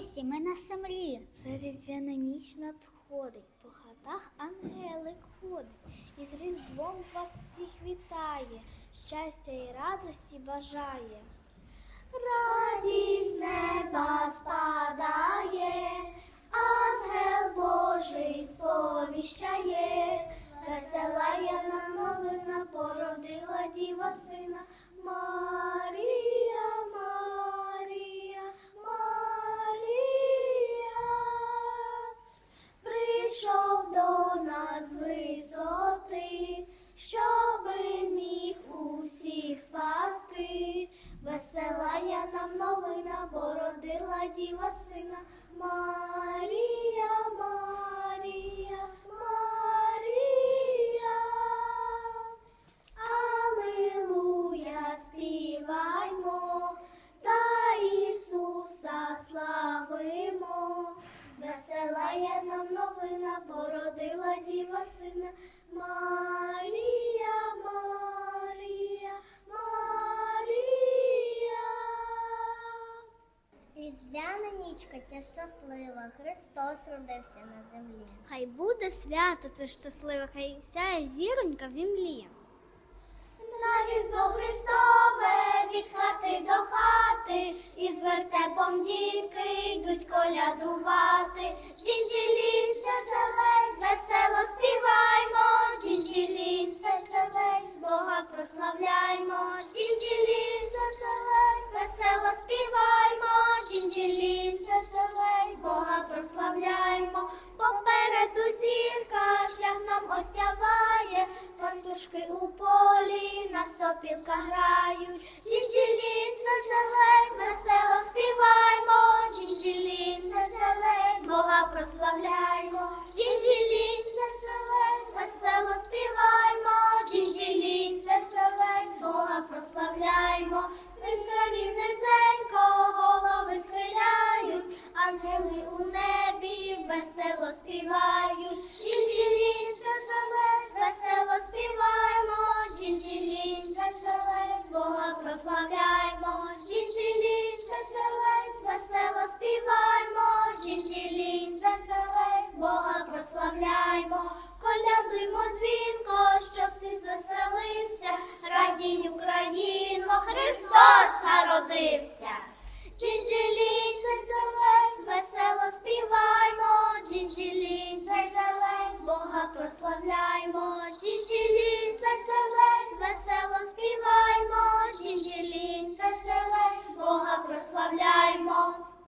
Ісусі, ми на землі. Вже різдвяна ніч надходить, по хатах ангелик ходить, і з Різдвом вас всіх вітає, щастя і радості бажає. Радість неба спадає, ангел Божий сповіщає, весела я нам новина породила діва сина Марія, висоти, щоби міг усіх спасти. Весела я нам новина, породила діва сина Марія, Марія, Марія. Алилуя, співаймо, та Ісуса славимо. Весела нам новина, породила діва сина Марія, Марія, Марія. Різдвяна нічка ця щаслива, Христос родився на землі. Хай буде свято це щасливе, хай сяє зіронька в імлі. На різдво Христове від хати до хати, і з вертепом дітки йдуть колядувати. Пастушки у полі на сопілках грають. Дінь-ділінь, цецелей, весело співаймо, дінь-ділінь, цецелей, Бога прославляймо, дінь-ділінь, цецелей, весело співаймо, дінь-ділінь, цецелей, Бога прославляймо, Звіздарів низенько, голови схиляють, ангели у небі весело співають. граємо, колядуємо дзвінко, щоб світ заселився, радій Україно, Христос народився. Дінділінь, цей зелень, весело співаймо, дінділінь, цей Бога прославляймо.